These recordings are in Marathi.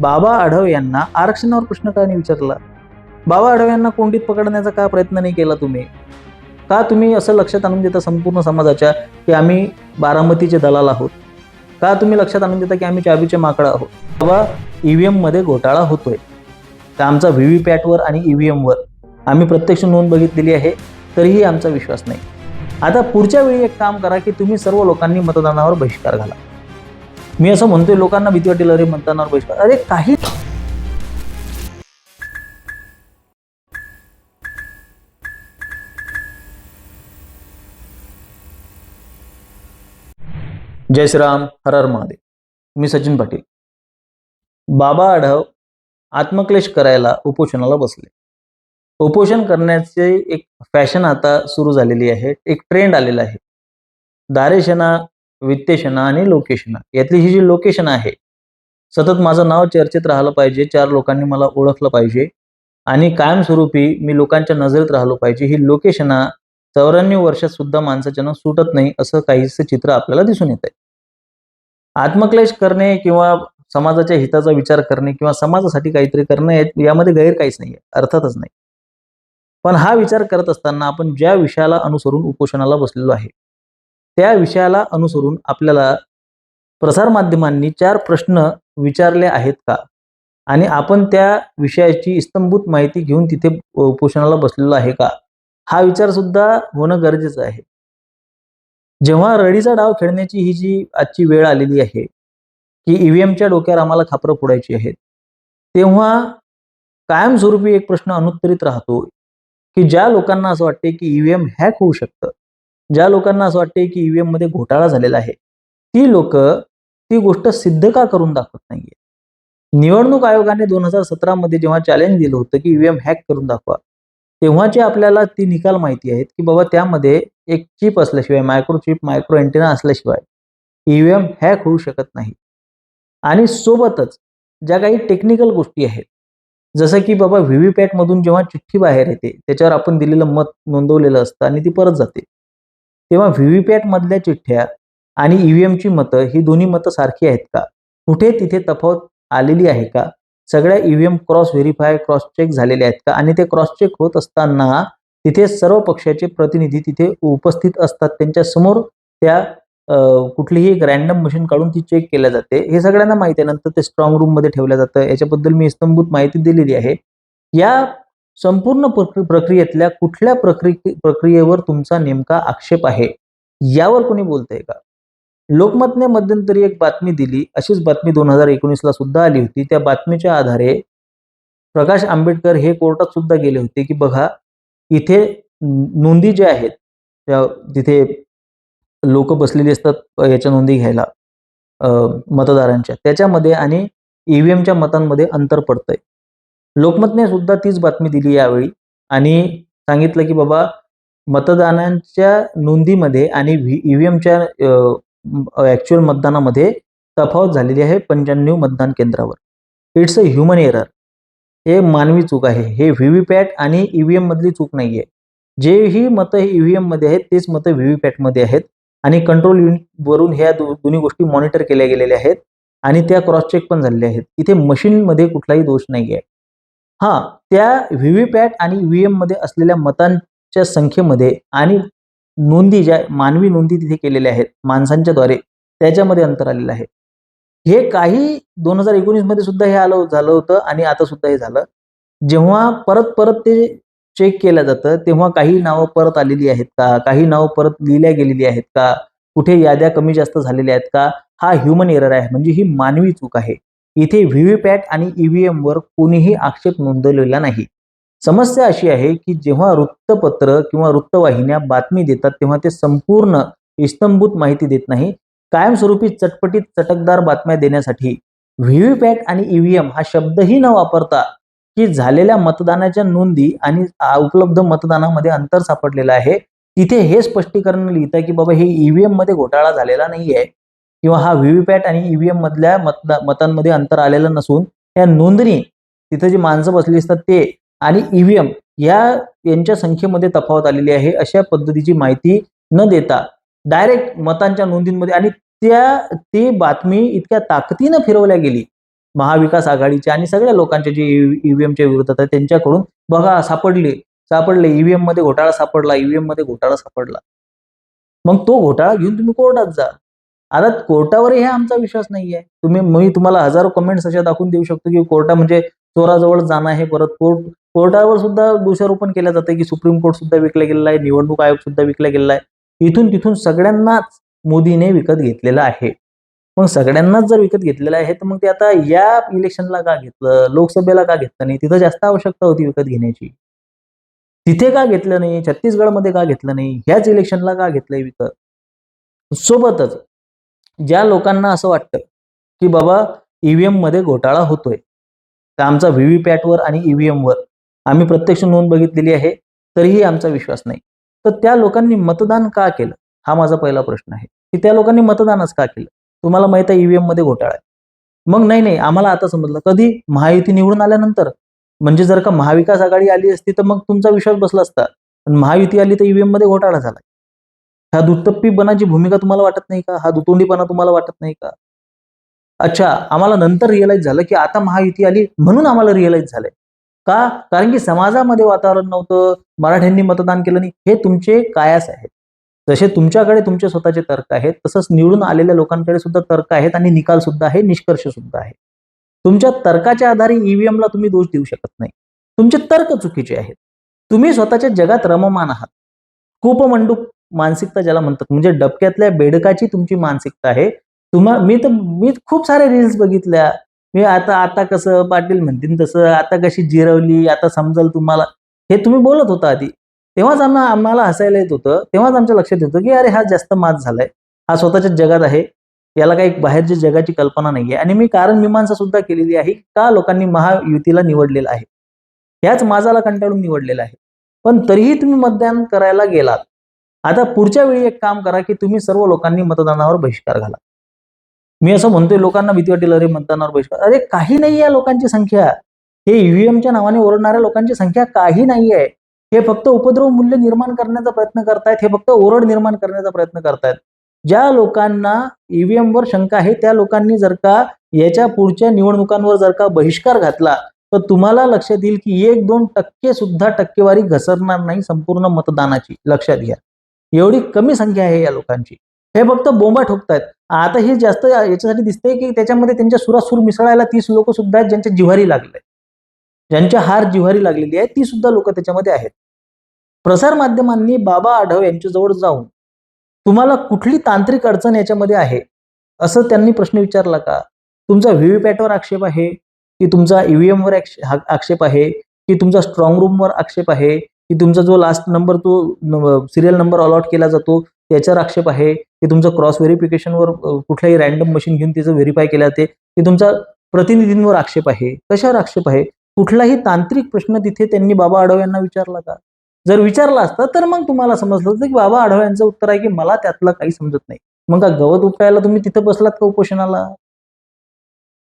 बाबा आढाव यांना आरक्षणावर प्रश्न का नाही विचारला? बाबा आढाव यांना कोंडीत पकडण्याचा का प्रयत्न नाही केला तुम्ही? का तुम्ही असं लक्षात आणून देता संपूर्ण समाजाच्या की आम्ही बारामतीचे दलाल आहोत? का तुम्ही लक्षात आणून देता की आम्ही चाबीचे माकडं आहोत? बाबा ई व्ही एममध्ये घोटाळा होतोय. तर आमचा व्ही व्ही पॅटवर आणि ईव्हीएमवर आम्ही प्रत्यक्ष नोंद बघितलेली आहे तरीही आमचा विश्वास नाही. आता पुढच्या वेळी एक काम करा की तुम्ही सर्व लोकांनी मतदानावर बहिष्कार घाला. मी असं म्हणतोय लोकांना भीती वाटेल अरे मतदानावर बहिष्कार अरे काही जय श्रीराम हर हर महादेव. मी सचिन पाटील. बाबा आढाव आत्मक्लेश करायला उपोषणाला बसले. उपोषण करण्याचे एक फॅशन आता सुरू झालेली आहे एक ट्रेंड आलेला आहे. दारेशना वित्तेशना आणि लोकेशना यातली ही जी लोकेशन आहे सतत माझं नाव चर्चेत राहिलं पाहिजे चार लोकांनी मला ओळखलं पाहिजे आणि कायमस्वरूपी मी लोकांच्या नजरेत राहिलो पाहिजे ही लोकेशना चौऱ्याण्णव वर्षात सुद्धा माणसाच्यानं सुटत नाही असं काहीसं चित्र आपल्याला दिसून येत आहे आत्मक्लेश करणे किंवा समाजाच्या हिताचा विचार करणे किंवा समाजासाठी काहीतरी करणे यामध्ये गैर काहीच नाही अर्थातच नाही. पण हा विचार करत असताना आपण ज्या विषयाला अनुसरून उपोषणाला बसलेलो आहे त्या विषयाला अनुसरून आपल्याला प्रसारमाध्यमांनी चार प्रश्न विचारले आहेत का? आणि आपण त्या विषयाची इस्तंभूत माहिती घेऊन तिथे उपोषणाला बसलेलो आहे का? हा विचार सुद्धा होणं गरजेचं आहे. जेव्हा रडीचा डाव खेळण्याची ही जी आजची वेळ आलेली आहे की ईव्हीएमच्या डोक्यावर आम्हाला खापरं फोडायची आहेत तेव्हा कायमस्वरूपी एक प्रश्न अनुत्तरित राहतो की ज्या लोकांना असं वाटते की ईव्हीएम हॅक होऊ शकतं ज्या लोकांना असं वाटते की ईव्हीएममध्ये घोटाळा झालेला आहे ती लोक ती गोष्ट सिद्ध का करून दाखवत नाहीये? निवडणूक आयोगाने दोन हजार सतरामध्ये जेव्हा चॅलेंज दिलं होतं की ईव्हीएम हॅक करून दाखवा तेव्हाचे आपल्याला ती निकाल माहिती आहेत की बाबा त्यामध्ये एक चिप असल्याशिवाय मायक्रो चिप मायक्रो अँटेना असल्याशिवाय ईव्हीएम हॅक होऊ शकत नाही. आणि सोबतच ज्या काही टेक्निकल गोष्टी आहेत जसं की बाबा व्ही व्ही पॅटमधून जेव्हा चिठ्ठी बाहेर येते त्याच्यावर आपण दिलेलं मत नोंदवलेलं असतं आणि ती परत जाते. तेव्हा व्हीव्हीपॅट मधल्या चिठ्ठ्या आणि ईव्हीएमची मतं ही दोन्ही मतं सारखी आहेत का? कुठे तिथे तफावत आलेली आहे का? सगळ्या EVM cross verify cross check झालेले आहेत का? आणि ते क्रॉस चेक होत असताना तिथे सर्व पक्षाचे प्रतिनिधी तिथे उपस्थित असतात. त्यांच्यासमोर त्या कुठलीही एक रॅन्डम मशीन काढून ती चेक केल्या जाते. हे सगळ्यांना माहिती आहे. नंतर ते स्ट्रॉंग रूममध्ये ठेवलं जातं. याच्याबद्दल मी इस्तंभूत माहिती दिलेली आहे. या संपूर्ण प्रक्रियेतल्या कुठल्या प्रक्रिये प्रक्रियेवर तुमचा नेमका आक्षेप आहे? यावर कोणी बोलतंय का? लोकमतने मध्यंतरी एक बातमी दिली. अशीच बातमी दोन हजार एकोणीसला सुद्धा आली होती. त्या बातमीच्या आधारे प्रकाश आंबेडकर हे कोर्टात सुद्धा गेले होते की बघा इथे नोंदी ज्या आहेत त्या तिथे लोक बसलेली असतात याच्या नोंदी घ्यायला मतदारांच्या त्याच्यामध्ये आणि ईव्हीएमच्या मतांमध्ये अंतर पडतंय. लोकमतने सुद्धा तीच बातमी दिली यावेळी आणि सांगितलं की बाबा मतदानांच्या नोंदीमध्ये आणि ईव्हीएमच्या ऍक्च्युअल मतदानामध्ये तफावत झालेली आहे पंच्याण्णव मतदान केंद्रावर. इट्स अ ह्युमन एरर हे मानवी चूक आहे. हे व्हीव्हीपॅट आणि ईव्हीएम मधली चूक नाही आहे जे ही मतं ईव्हीएममध्ये आहेत तेच मतं व्हीव्हीपॅटमध्ये आहेत आणि कंट्रोल युनिट वरून ह्या दो- दोन्ही गोष्टी मॉनिटर केल्या गेलेल्या आहेत आणि त्या क्रॉस चेक पण झालेल्या आहेत. इथे मशीन मध्ये कुठलाही दोष नाहीये. हा त्या व्ही व्हीपॅट आणि ईव्हीएममध्ये असलेल्या मतांच्या संख्येमध्ये आणि नोंदी ज्या मानवी नोंदी तिथे केलेल्या आहेत माणसांच्या द्वारे त्याच्यामध्ये अंतर आलेलं आहे. हे काही दोन हजार एकोणीसमध्ये सुद्धा हे आलं झालं होतं आणि आता सुद्धा हे झालं. जेव्हा परत परत ते चेक केलं जातं तेव्हा काही नावं परत आलेली आहेत का? काही नावं परत लिहिल्या गेलेली आहेत का? कुठे याद्या कमी जास्त झालेल्या आहेत का? हा ह्युमन एरर आहे म्हणजे ही मानवी चूक आहे. इथे व्हीव्हीपॅट आणि ईव्हीएम वर कोणीही आक्षेप नोंदवलेला नाही. समस्या अशी आहे की जेव्हा वृत्तपत्र किंवा वृत्तवाहिन्या बातमी देतात तेव्हा ते संपूर्ण इस्तंभूत माहिती देत नाही. कायमस्वरूपी चटपटीत चटकदार बातम्या देण्यासाठी व्हीव्हीपॅट आणि ईव्हीएम हा शब्दही न वापरता की झालेल्या मतदानाच्या नोंदी आणि उपलब्ध मतदानामध्ये अंतर सापडलेलं आहे. तिथे हे स्पष्टीकरण लिहितं की बाबा हे ईव्हीएममध्ये घोटाळा झालेला नाहीये. किंवा हा व्हीव्हीपॅट आणि ईव्हीएम मधल्या मतांमध्ये अंतर आलेलं नसून या नोंदणी तिथे जी माणसं बसली असतात ते आणि ईव्हीएम या यांच्या संख्येमध्ये तफावत आलेली आहे अशा पद्धतीची माहिती न देता डायरेक्ट मतांच्या नोंदींमध्ये आणि त्या ती बातमी इतक्या ताकदीनं फिरवल्या गेली. महाविकास आघाडीच्या आणि सगळ्या लोकांच्या जे ईव्हीएमच्या विरोधात आहे त्यांच्याकडून बघा सापडले सापडले ईव्हीएममध्ये घोटाळा सापडला ईव्हीएममध्ये घोटाळा सापडला. मग तो घोटाळा घेऊन तुम्ही कोर्टात जा. आता कोर्टावरही आमचा विश्वास नाहीये. तुम्ही मी तुम्हाला हजारो कमेंट्स अशा दाखवून देऊ शकतो की कोर्टा म्हणजे चोराजवळ जाणं आहे परत कोर्ट कोर्टावर सुद्धा दोषारोपण केलं जातं की सुप्रीम कोर्ट सुद्धा विकला गेलेला आहे निवडणूक आयोग सुद्धा विकला गेलेला आहे. इथून तिथून सगळ्यांनाच मोदीने विकत घेतलेलं आहे. मग सगळ्यांनाच जर विकत घेतलेलं आहे तर मग ते आता या इलेक्शनला का घेतलं लोकसभेला का घेतलं नाही? तिथं जास्त आवश्यकता होती विकत घेण्याची. तिथे का घेतलं नाही? छत्तीसगडमध्ये का घेतलं नाही? ह्याच इलेक्शनला का घेतलंय विकत? सोबतच. ज्या लोकांना असं वाटतं की बाबा ईव्हीएममध्ये घोटाळा होतोय तर आमचा व्हीव्हीपॅटवर आणि ईव्हीएम वर आम्ही प्रत्यक्ष नोंद बघितलेली आहे तरीही आमचा विश्वास नाही. तर त्या लोकांनी मतदान का केलं? हा माझा पहिला प्रश्न आहे. की त्या लोकांनी मतदानच का केलं? तुम्हाला माहीत आहे ईव्हीएममध्ये घोटाळा आहे. मग नाही नाही आम्हाला आता समजलं. कधी? महायुती निवडून आल्यानंतर. म्हणजे जर का महाविकास आघाडी आली असती तर मग तुमचा विश्वास बसला असता. पण महायुती आली तर ईव्हीएममध्ये घोटाळा झाला. ह्या दुटप्पीपणाची भूमिका तुम्हाला वाटत नाही का? हा दुतोंडीपणा तुम्हाला वाटत नाही का? अच्छा आम्हाला नंतर रिअलाइज झालं की आता महायुती आली म्हणून आम्हाला रिअलाइज झालंय. का? कारण की समाजामध्ये वातावरण नव्हतं मराठ्यांनी मतदान केलं नाही. हे तुमचे कायास आहेत. जसे तुमच्याकडे तुमचे स्वतःचे तर्क आहेत तसंच निवडून आलेल्या लोकांकडे सुद्धा तर्क आहेत आणि निकाल सुद्धा आहे निष्कर्ष सुद्धा आहे. तुमच्या तर्काच्या आधारे ईव्हीएमला तुम्ही दोष देऊ शकत नाही. तुमचे तर्क चुकीचे आहेत. तुम्ही स्वतःच्या जगात रममान आहात. कूपमंडूक मानसिकता ज्याला म्हणतात. म्हणजे डबक्यातल्या बेडकाची तुमची मानसिकता आहे. तुम्हा मी तर मी खूप सारे रील्स बघितल्या. मी आता आता कसं पाटील म्हणतील तसं आता कशी जिरवली आता समजल तुम्हाला. हे तुम्ही बोलत होता आधी. तेव्हाच आम्हा आम्हाला हसायला येत होतं. तेव्हाच आमच्या लक्षात येतं की अरे हा जास्त मात झालाय. हा स्वतःच्या जगात आहे. याला काही बाहेरच्या जगाची कल्पना नाहीये. आणि मी कारण मीमांसा सुद्धा केलेली आहे का लोकांनी महायुतीला निवडलेलं आहे. ह्याच माझाला कंटाळून निवडलेलं आहे. पण तरीही तुम्ही मतदान करायला गेलात. आता पुढच्या वेळी एक काम करा की तुम्ही सर्व लोकांनी मतदानावर बहिष्कार घाला. मी असं म्हणतोय लोकांना भीती वाटेल अरे मतदानावर बहिष्कार अरे काही नाही या लोकांची संख्या. हे ईव्हीएमच्या नावाने ओरडणाऱ्या लोकांची संख्या काही नाही आहे हे फक्त उपद्रव मूल्य निर्माण करण्याचा प्रयत्न करतायत हे फक्त ओरड निर्माण करण्याचा प्रयत्न करतायत. ज्या लोकांना ईव्हीएम वर शंका आहे त्या लोकांनी जर का याच्या पुढच्या निवडणुकांवर जर का बहिष्कार घातला तर तुम्हाला लक्षात येईल की एक दोन टक्के सुद्धा टक्केवारी घसरणार नाही संपूर्ण मतदानाची. लक्षात घ्या. एवढी कमी संख्या आहे या लोकांची. हे फक्त बोंबा ठोकतायत. आता हे जास्त याच्यासाठी दिसतंय की त्याच्यामध्ये त्यांच्या सुरासूर मिसळायला तीस लोक सुद्धा आहेत ज्यांच्या जिव्हारी लागले ज्यांच्या हार जिव्हारी लागलेली आहे ती सुद्धा लोक त्याच्यामध्ये आहेत. प्रसार माध्यमांनी बाबा आढाव यांच्याजवळ जाऊन तुम्हाला कुठली तांत्रिक अडचण याच्यामध्ये आहे? असं त्यांनी प्रश्न विचारला का? तुमचा व्हीव्हीपॅटवर आक्षेप आहे? की तुमचा ईव्हीएम वर आक्षेप आहे? की तुमचा स्ट्रॉंग रूमवर आक्षेप आहे? की तुमचा जो लास्ट नंबर तो सिरियल नंबर अलॉट केला जातो त्याच्यावर आक्षेप आहे. की तुमचं क्रॉस व्हेरिफिकेशनवर कुठल्याही रॅन्डम मशीन घेऊन त्याचं व्हेरीफाय केलं जाते. की तुमचा प्रतिनिधींवर आक्षेप आहे. कशावर आक्षेप आहे? कुठलाही तांत्रिक प्रश्न तिथे त्यांनी बाबा आढाव यांना विचारला का? जर विचारला असता तर मग तुम्हाला समजलं होतं की बाबा आढाव यांचं उत्तर आहे की मला त्यातलं काही समजत नाही. मग का गवत उपटायला तुम्ही तिथं बसलात का उपोषणाला?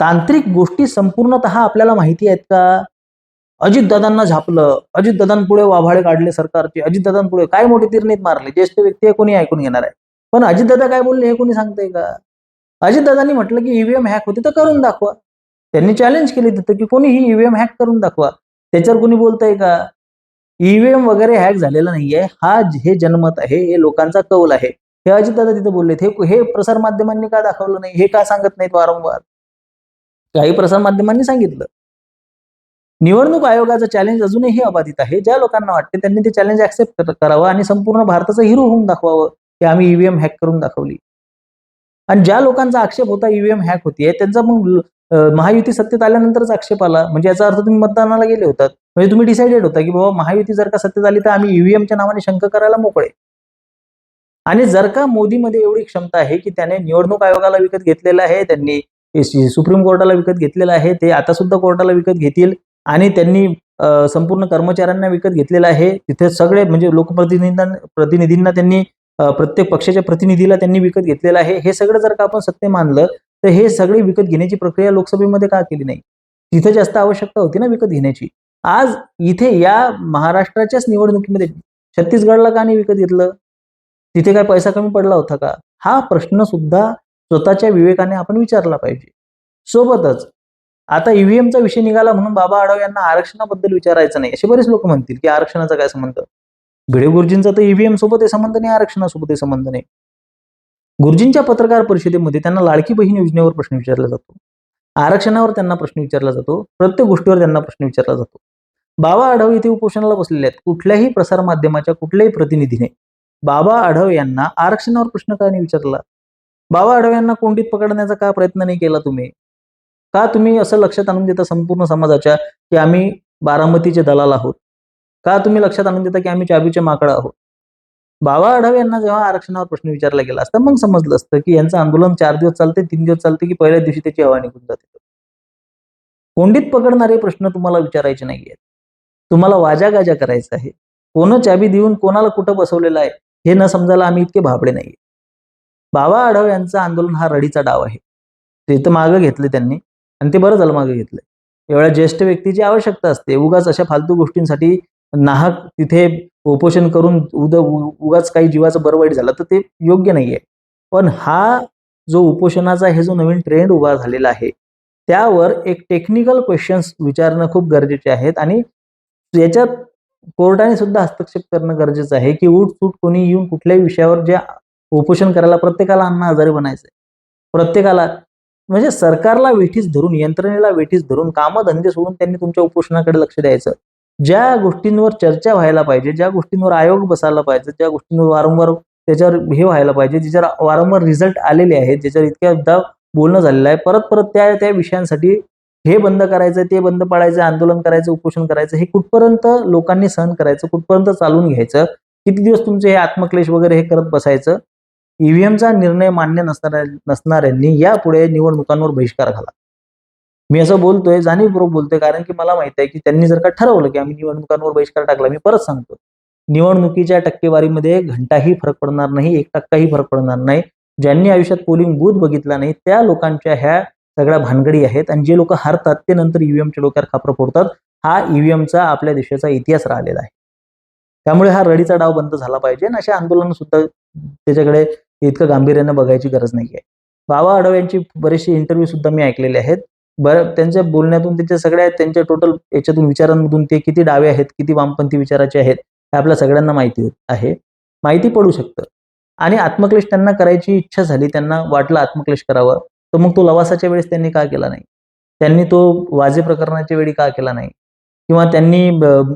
तांत्रिक गोष्टी संपूर्णतः आपल्याला माहिती आहेत का? अजितदादांना झापलं. अजितदादांपुढे वाभाळे काढले सरकारचे. अजितदादांपुढे काय मोठे तिरणीत मारले? ज्येष्ठ व्यक्ती हे कोणी ऐकून घेणार आहे? पण अजितदादा काय बोलले हे कोणी सांगतंय का? अजितदादांनी म्हटलं की ईव्हीएम हॅक होते तर करून दाखवा. त्यांनी चॅलेंज केली तिथं की कोणी ही ईव्हीएम हॅक करून दाखवा. त्याच्यावर कोणी बोलतंय का? ईव्हीएम वगैरे हॅक झालेला नाहीये. हा हे जनमत आहे. हे लोकांचा कौल आहे. हे अजितदादा तिथे बोललेत. हे हे प्रसारमाध्यमांनी का दाखवलं नाही? हे का सांगत नाहीत वारंवार? काही प्रसारमाध्यमांनी सांगितलं. निवडणूक आयोगाचं चॅलेंज अजूनही अबाधित आहे. ज्या लोकांना वाटते त्यांनी ते चॅलेंज ऍक्सेप्ट करावं आणि संपूर्ण भारताचं हिरो होऊन दाखवावं की आम्ही ईव्हीएम हॅक करून दाखवली. आणि ज्या लोकांचा आक्षेप होता ईव्हीएम हॅक होतीये त्यांचा मग महायुती सत्तेत आल्यानंतरच आक्षेप आला. म्हणजे याचा अर्थ तुम्ही मतदानाला गेले होतात. म्हणजे तुम्ही डिसाइडेड होता की बाबा महायुती जर का सत्तेत आली तर आम्ही ईव्हीएमच्या नावाने शंका करायला मोकळे. आणि जर का मोदीमध्ये एवढी क्षमता आहे की त्याने निवडणूक आयोगाला विकत घेतलेलं आहे त्यांनी सुप्रीम कोर्टाला विकत घेतलेलं आहे ते आता सुद्धा कोर्टाला विकत घेतील आणि त्यांनी संपूर्ण कर्मचाऱ्यांना विकत घेतलेला आहे. तिथे सगळे म्हणजे लोकप्रतिनिधींना प्रतिनिधींना त्यांनी प्रत्येक पक्षाच्या प्रतिनिधीला त्यांनी विकत घेतलेलं आहे. हे सगळं जर का आपण सत्य मानलं तर हे सगळे विकत घेण्याची प्रक्रिया लोकसभेमध्ये का केली नाही? तिथे जास्त आवश्यकता होती ना विकत घेण्याची. आज इथे या महाराष्ट्राच्याच निवडणुकीमध्ये छत्तीसगडला का नाही विकत घेतलं? तिथे काय पैसा कमी पडला होता का? हा प्रश्न सुद्धा स्वतःच्या विवेकाने आपण विचारला पाहिजे. सोबतच आता ईव्हीएमचा विषय निघाला म्हणून बाबा आढाव यांना आरक्षणाबद्दल विचारायचं नाही. असे बरेच लोक म्हणतील की आरक्षणाचा काय संबंध? भिडे गुरुजींचा तर ईव्हीएम सोबत संबंध नाही आरक्षणासोबत संबंध नाही. गुरुजींच्या पत्रकार परिषदेमध्ये त्यांना लाडकी बहीण योजनेवर प्रश्न विचारला जातो. आरक्षणावर त्यांना प्रश्न विचारला जातो. प्रत्येक गोष्टीवर त्यांना प्रश्न विचारला जातो. बाबा आढाव इथे उपोषणाला बसलेले आहेत. कुठल्याही प्रसार माध्यमाच्या कुठल्याही प्रतिनिधीने बाबा आढाव यांना आरक्षणावर प्रश्न का नाही विचारला? बाबा आढाव यांना कोंडीत पकडण्याचा का प्रयत्न नाही केला तुम्ही? का तुम्ही असं लक्षात आणून देता संपूर्ण समाजाच्या की आम्ही बारामतीचे दलाल आहोत? का तुम्ही लक्षात आणून देता की आम्ही चाबीचे माकड आहोत? बाबा आढाव यांना जेव्हा आरक्षणावर प्रश्न विचारला गेला असता मग समजलं असतं की यांचं आंदोलन चार दिवस चालते तीन दिवस चालते की पहिल्या दिवशी त्याची हवा निघून जाते. कोंडीत पकडणारे प्रश्न तुम्हाला विचारायचे नाहीयेत. तुम्हाला वाजा गाजा करायचा आहे. कोण चाबी देऊन कोणाला कुठं बसवलेलं आहे हे न समजायला आम्ही इतके भाबडे नाहीये. बाबा आढाव यांचं आंदोलन हा रडीचा डाव आहे. ते तर मागं घेतले त्यांनी. आणि ते बरं झालं मागे घेतलंय एवढ्या ज्येष्ठ व्यक्तीची आवश्यकता असते. उगाच अशा फालतू गोष्टींसाठी नाहक तिथे उपोषण करून उद उगाच काही जीवाचं बरं वाईट झालं तर ते योग्य नाहीये. पण हा जो उपोषणाचा हे जो नवीन ट्रेंड उभा झालेला आहे त्यावर एक टेक्निकल क्वेश्चन्स विचारणं खूप गरजेचे आहेत आणि याच्यात कोर्टाने सुद्धा हस्तक्षेप करणं गरजेचं आहे की उठ सूट कोणी येऊन कुठल्याही विषयावर जे उपोषण करायला प्रत्येकाला अन्न आजारी बनायचंय. प्रत्येकाला म्हणजे सरकारला वेठीस धरून यंत्रणेला वेठीस धरून कामं धंदे सोडून त्यांनी तुमच्या उपोषणाकडे लक्ष द्यायचं. ज्या गोष्टींवर चर्चा व्हायला पाहिजे ज्या गोष्टींवर आयोग बसायला पाहिजे ज्या गोष्टींवर वारंवार त्याच्यावर हे व्हायला पाहिजे ज्याच्यावर वारंवार रिझल्ट आलेले आहेत ज्याच्यावर इतक्यादा बोलणं झालेलं आहे परत परत त्या त्या विषयांसाठी हे बंद करायचं ते बंद पाडायचं आंदोलन करायचं उपोषण करायचं हे कुठपर्यंत लोकांनी सहन करायचं कुठपर्यंत चालून घ्यायचं किती दिवस तुमचे हे आत्मक्लेश वगैरे हे करत बसायचं ईव्हीएमचा निर्णय मान्य नसणाऱ्या नसणाऱ्यांनी यापुढे निवडणुकांवर बहिष्कार घाला. मी असं बोलतोय जाणीवपूर्वक बोलतोय कारण की मला माहीत आहे की त्यांनी जर का ठरवलं की आम्ही निवडणुकांवर बहिष्कार टाकला मी परत सांगतो. निवडणुकीच्या टक्केवारीमध्ये घंटाही फरक पडणार नाही एक टक्काही फरक पडणार नाही. ज्यांनी आयुष्यात पोलिंग बूथ बघितला नाही त्या लोकांच्या ह्या सगळ्या भानगडी आहेत आणि जे लोक हारतात ते नंतर ईव्हीएमच्या डोक्यावर खापर फोडतात. हा ईव्हीएमचा आपल्या देशाचा इतिहास राहिलेला आहे. त्यामुळे हा रडीचा डाव बंद झाला पाहिजे आणि अशा आंदोलन सुद्धा त्याच्याकडे इतकं गांभीर्यानं बघायची गरज नाहीये. बाबा आढाव यांची बरेचसे इंटरव्ह्यू सुद्धा मी ऐकलेले आहेत. बरं त्यांच्या बोलण्यातून त्यांच्या सगळ्या त्यांच्या टोटल याच्यातून विचारांमधून ते किती डावे आहेत किती वामपंथी विचाराचे आहेत हे आपल्या सगळ्यांना माहिती आहे. माहिती पडू शकतं. आणि आत्मक्लेश त्यांना करायची इच्छा झाली त्यांना वाटलं आत्मक्लेश करावा तर मग तो लवासाच्या वेळेस त्यांनी का केला नाही? त्यांनी तो वाजे प्रकरणाच्या वेळी का केला नाही? किंवा त्यांनी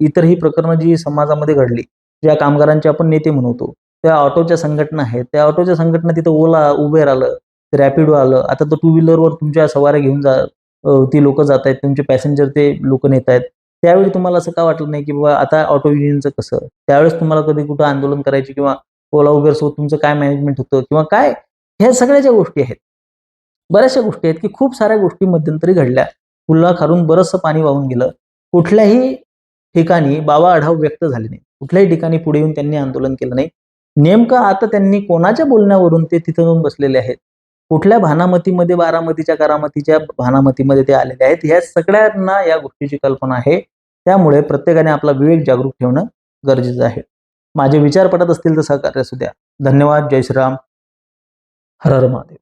इतरही प्रकरणं जी समाजामध्ये घडली ज्या कामगारांचे आपण नेते म्हणतो त्या ऑटोच्या संघटना आहेत. त्या ऑटोच्या संघटना तिथं ओला उबेर आलं रॅपिडो आलं. आता तर टू व्हीलरवर तुमच्या सवाऱ्या घेऊन जा ती लोक जात आहेत तुमचे पॅसेंजर ते लोक नेत आहेत. त्यावेळी तुम्हाला असं का वाटलं नाही की बाबा आता ऑटो युनियनचं कसं? त्यावेळेस तुम्हाला कधी कुठं आंदोलन करायची किंवा ओला उबेर सोबत तुमचं काय मॅनेजमेंट होतं किंवा काय? ह्या सगळ्या ज्या गोष्टी आहेत. बऱ्याचशा गोष्टी आहेत की खूप साऱ्या गोष्टी मध्यंतरी घडल्या. पुल्हा खालून बरंचसं पाणी वाहून गेलं. कुठल्याही ठिकाणी बाबा आढाव व्यक्त झाले नाही. कुठल्याही ठिकाणी पुढे येऊन त्यांनी आंदोलन केलं नाही. नेमकं आता त्यांनी कोणाच्या बोलण्यावरून ते तिथं जाऊन बसलेले आहेत? कुठल्या भानामतीमध्ये बारामतीच्या करामतीच्या भानामतीमध्ये ते आलेले आहेत? ह्या सगळ्यांना या गोष्टीची कल्पना आहे. त्यामुळे प्रत्येकाने आपला विवेक जागरूक ठेवणं गरजेचं आहे. माझे विचार पटत असतील तर सहकार्य असू द्या. धन्यवाद. जय श्रीराम. हर हर महादेव.